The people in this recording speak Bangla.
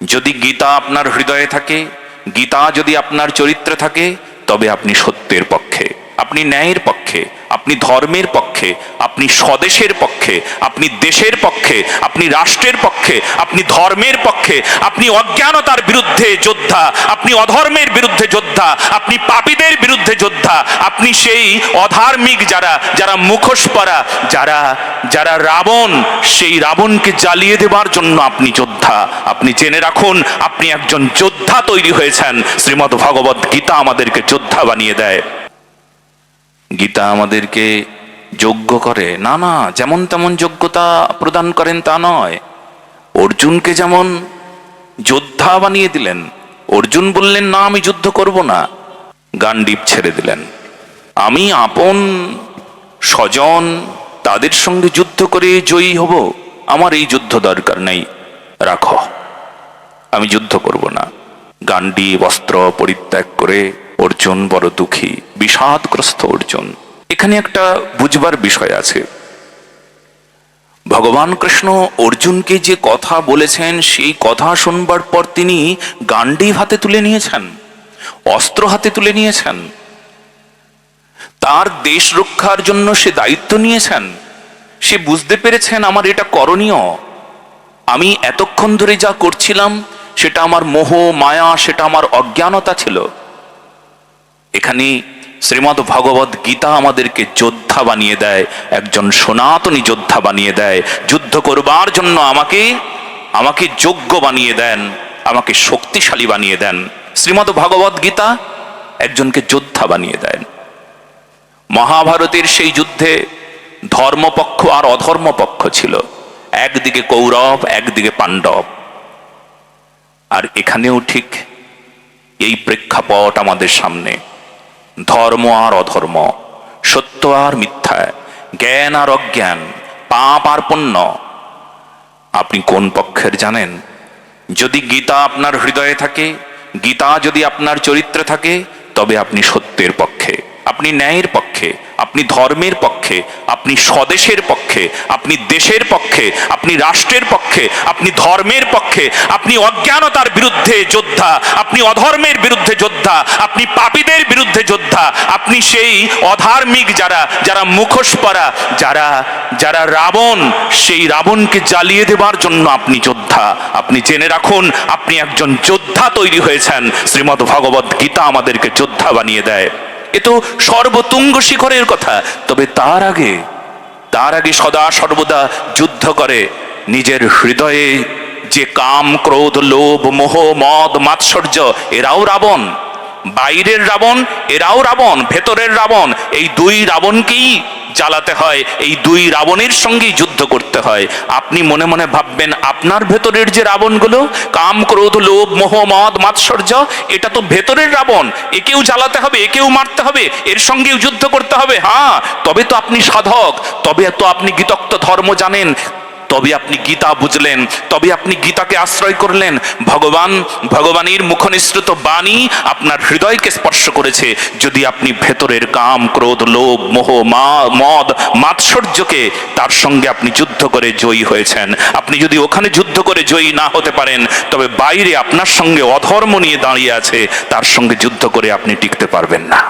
যদি গীতা আপনার হৃদয়ে থাকে, গীতা যদি আপনার চরিত্রে থাকে, তবে আপনি সত্যের পক্ষে, আপনি ন্যায়ের পক্ষে আপনি ধর্মের পক্ষে, আপনি স্বদেশের পক্ষে, আপনি দেশের পক্ষে, আপনি রাষ্ট্রের পক্ষে, আপনি ধর্মের পক্ষে, আপনি অজ্ঞানতার বিরুদ্ধে যোদ্ধা, আপনি অধর্মের বিরুদ্ধে যোদ্ধা, আপনি পাপীদের বিরুদ্ধে যোদ্ধা, আপনি সেই অধার্মিক যারা যারা মুখোশ পরা যারা যারা রাবণ, সেই রাবণকে জ্বালিয়ে দেবার জন্য আপনি যোদ্ধা। আপনি জেনে রাখুন, আপনি একজন যোদ্ধা তৈরি হয়েছেন। শ্রীমদ্ ভগবত গীতা আমাদেরকে যোদ্ধা বানিয়ে দেয়। গীতা আমাদেরকে যোগ্য করে। না না, যেমন তেমন যোগ্যতা প্রদান করেন তা নয়। অর্জুনকে যেমন যোদ্ধা বানিয়ে দিলেন, অর্জুন বললেন, না, আমি যুদ্ধ করব না। গান্ডীপ ছেড়ে দিলেন। আমি আপন, স্বজন, তাদের সঙ্গে যুদ্ধ করে জয়ী হব। আমার এই যুদ্ধ দরকার নেই। রাখো। আমি যুদ্ধ করব না। গান্ডি বস্ত্র পরিত্যাগ করে অর্জুন বড় দুঃখী, বিষাদগ্রস্ত অর্জুন। এখানে একটা বুঝবার বিষয় আছে। ভগবান কৃষ্ণ অর্জুনকে যে কথা বলেছেন, সেই কথা শুনবার পর তিনি গান্ডীব হাতে তুলে নিয়েছেন, অস্ত্র হাতে তুলে নিয়েছেন। তার দেশ রক্ষার জন্য সে দায়িত্ব নিয়েছেন। সে বুঝতে পেরেছেন আমার এটা করণীয়। আমি এতক্ষণ ধরে যা করছিলাম, সেটা আমার মোহ, মায়া, সেটা আমার অজ্ঞানতা ছিল। এখানে শ্রীমদ ভগবত গীতা আমাদেরকে যোদ্ধা বানিয়ে দেয়, একজন সনাতনী যোদ্ধা বানিয়ে দেয়, যুদ্ধ করবার জন্য আমাকে আমাকে যোগ্য বানিয়ে দেন, আমাকে শক্তিশালী বানিয়ে দেন। শ্রীমদ ভগবত গীতা একজনকে যোদ্ধা বানিয়ে দেন। মহাভারতের সেই যুদ্ধে ধর্মপক্ষ আর অধর্মপক্ষ ছিল। একদিকে কৌরব, একদিকে পাণ্ডব। আর এখানেও ঠিক এই প্রেক্ষাপট আমাদের সামনে। ধর্ম আর অধর্ম, সত্য আর মিথ্যা, জ্ঞান আর অজ্ঞান, পাপ আর পুণ্য। আপনি কোন পক্ষের জানেন? যদি গীতা আপনার হৃদয়ে থাকে, গীতা যদি আপনার চরিত্রে থাকে, তবে আপনি সত্যের পক্ষে। আপনি ন্যায়ের পক্ষে, আপনি ধর্মের পক্ষে, আপনি স্বদেশের পক্ষে, আপনি দেশের পক্ষে, আপনি রাষ্ট্রের পক্ষে, আপনি ধর্মের পক্ষে, আপনি অজ্ঞানতার বিরুদ্ধে যোদ্ধা, আপনি অধর্মের বিরুদ্ধে যোদ্ধা, আপনি পাপীদের বিরুদ্ধে যোদ্ধা, আপনি সেই অধার্মিক যারা যারা মুখোশ পরা, যারা যারা রাবণ, সেই রাবণকে জ্বালিয়ে দেবার জন্য আপনি যোদ্ধা। আপনি জেনে রাখুন, আপনি একজন যোদ্ধা তৈরি হয়েছেন। শ্রীমদ্ ভগবত গীতা আমাদেরকে যোদ্ধা বানিয়ে দেয়। এ তো সর্বতুঙ্গ শিখরের কথা। তবে তার আগে তার আগে সদা সর্বদা যুদ্ধ করে। নিজের হৃদয়ে যে কাম, ক্রোধ, লোভ, মোহ, মদ, মাৎসর্য, এরাও রাবণ। বাইরের রাবণ, এরাও রাবণ, ভেতরের রাবণ, এই দুই রাবণকেই জ্বালাতে হয়, এই দুই রাবণের সঙ্গেই যুদ্ধ করতে হয়। আপনি মনে মনে ভাববেন, আপনার ভেতরের যে রাবণগুলো, কাম, ক্রোধ, লোভ, মোহ, মদ, মাৎসর্য, এটা তো ভেতরের রাবণ। একেও জ্বালাতে হবে, একেও মারতে হবে, এর সঙ্গেও যুদ্ধ করতে হবে। হ্যাঁ তবে তো আপনি সাধক, তবে তো আপনি গীতক্ত ধর্ম জানেন। তবে আপনি গীতা বুঝলেন, তবে আপনি গীতাকে আশ্রয় করলেন। ভগবান, ভগবানের মুখনিসৃত বাণী আপনার হৃদয়কে স্পর্শ করেছে। যদি আপনি ভেতরের কাম, ক্রোধ, লোভ, মোহ, মা, মদ, মাৎসর্যকে তার সঙ্গে আপনি যুদ্ধ করে জয়ী হয়েছেন। আপনি যদি ওখানে যুদ্ধ করে জয়ী না হতে পারেন, তবে বাইরে আপনার সঙ্গে অধর্ম নিয়ে দাঁড়িয়ে আছে, তার সঙ্গে যুদ্ধ করে আপনি টিকতে পারবেন না।